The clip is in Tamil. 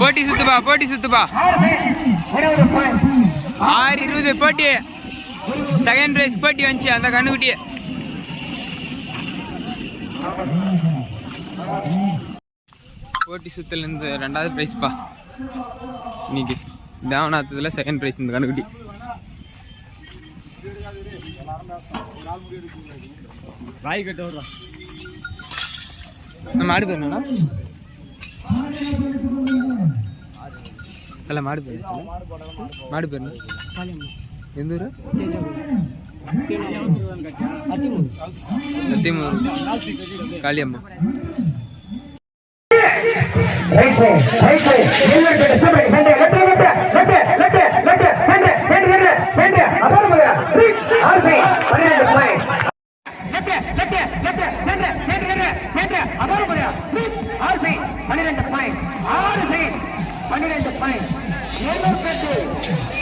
போட்டி சுத்துப்பா போட்டி சுத்துப்பா. ஆறு இருபது போட்டி. செகண்ட் பிரைஸ் போட்டி வந்துச்சு அந்த கண்ணுக்குட்டி போட்டி சுத்துலேருந்து ரெண்டாவது பிரைஸ்ப்பா இன்னைக்கு தேவநாத்தத்தில் செகண்ட் பிரைஸ் இந்த கண்ணுக்குட்டி. வாய் கட்ட வருவா நம்ம அடுத்து என்னன்னா அல்ல மாடு பேர் மாடு பேர் என்ன? எந்த ஊர் சத்தியமூர் காளியம்மா ரைட் சைடு ஆறு பாயிண்ட் லெஃப்ட் ஆறு சைடு 12 பாயிண்ட் Slender Pitching!